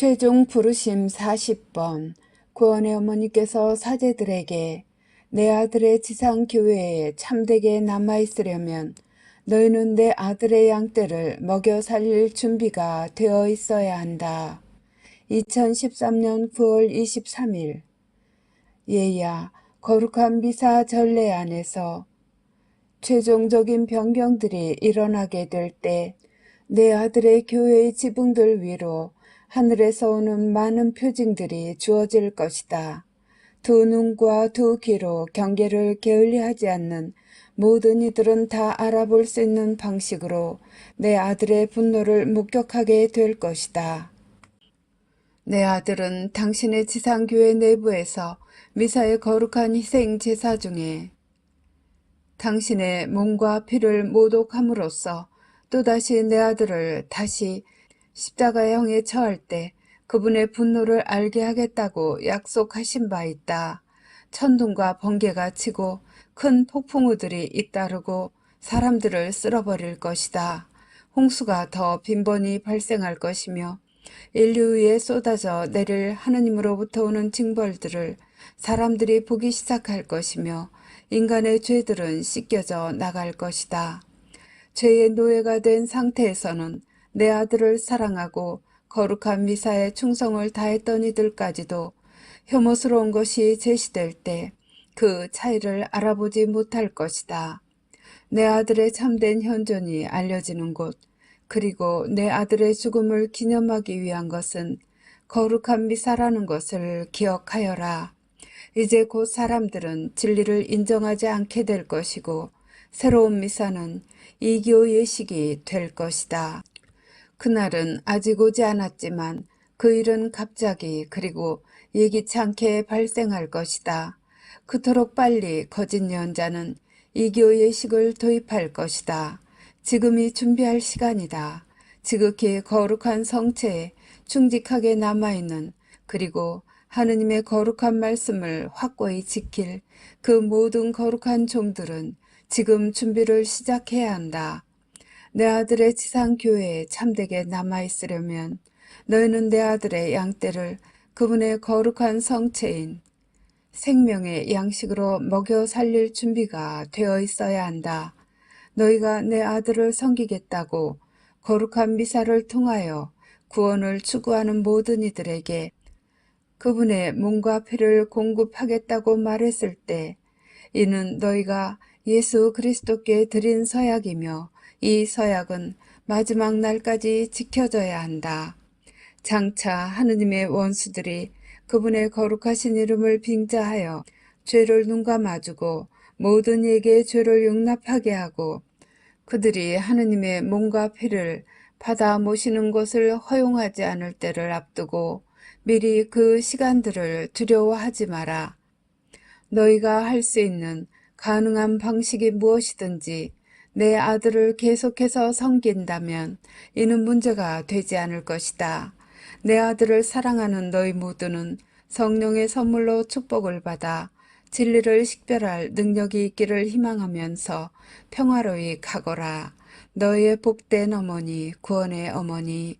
최종 부르심 40번 구원의 어머니께서 사제들에게 내 아들의 지상 교회에 참되게 남아 있으려면 너희는 내 아들의 양떼를 먹여 살릴 준비가 되어 있어야 한다. 2013년 9월 23일 예야 거룩한 미사 전례 안에서 최종적인 변경들이 일어나게 될 때 내 아들의 교회의 지붕들 위로 하늘에서 오는 많은 표징들이 주어질 것이다. 두 눈과 두 귀로 경계를 게을리하지 않는 모든 이들은 다 알아볼 수 있는 방식으로 내 아들의 분노를 목격하게 될 것이다. 내 아들은 당신의 지상교회 내부에서 미사의 거룩한 희생 제사 중에 당신의 몸과 피를 모독함으로써 또다시 내 아들을 다시 십자가의 형에 처할 때 그분의 분노를 알게 하겠다고 약속하신 바 있다. 천둥과 번개가 치고 큰 폭풍우들이 잇따르고 사람들을 쓸어버릴 것이다. 홍수가 더 빈번히 발생할 것이며 인류 위에 쏟아져 내릴 하느님으로부터 오는 징벌들을 사람들이 보기 시작할 것이며 인간의 죄들은 씻겨져 나갈 것이다. 죄의 노예가 된 상태에서는 내 아들을 사랑하고 거룩한 미사에 충성을 다했던 이들까지도 혐오스러운 것이 제시될 때 그 차이를 알아보지 못할 것이다. 내 아들의 참된 현존이 알려지는 곳, 그리고 내 아들의 죽음을 기념하기 위한 것은 거룩한 미사라는 것을 기억하여라. 이제 곧 사람들은 진리를 인정하지 않게 될 것이고 새로운 미사는 이교 예식이 될 것이다. 그날은 아직 오지 않았지만 그 일은 갑자기 그리고 예기치 않게 발생할 것이다. 그토록 빨리 거짓 예언자는 이교 예식을 도입할 것이다. 지금이 준비할 시간이다. 지극히 거룩한 성체에 충직하게 남아있는 그리고 하느님의 거룩한 말씀을 확고히 지킬 그 모든 거룩한 종들은 지금 준비를 시작해야 한다. 내 아들의 지상교회에 참되게 남아있으려면 너희는 내 아들의 양떼를 그분의 거룩한 성체인 생명의 양식으로 먹여 살릴 준비가 되어 있어야 한다. 너희가 내 아들을 섬기겠다고 거룩한 미사를 통하여 구원을 추구하는 모든 이들에게 그분의 몸과 피를 공급하겠다고 말했을 때 이는 너희가 예수 그리스도께 드린 서약이며 이 서약은 마지막 날까지 지켜져야 한다. 장차 하느님의 원수들이 그분의 거룩하신 이름을 빙자하여 죄를 눈감아주고 모든 이에게 죄를 용납하게 하고 그들이 하느님의 몸과 피를 받아 모시는 것을 허용하지 않을 때를 앞두고 미리 그 시간들을 두려워하지 마라. 너희가 할 수 있는 가능한 방식이 무엇이든지 내 아들을 계속해서 섬긴다면 이는 문제가 되지 않을 것이다. 내 아들을 사랑하는 너희 모두는 성령의 선물로 축복을 받아 진리를 식별할 능력이 있기를 희망하면서 평화로이 가거라. 너희의 복된 어머니, 구원의 어머니,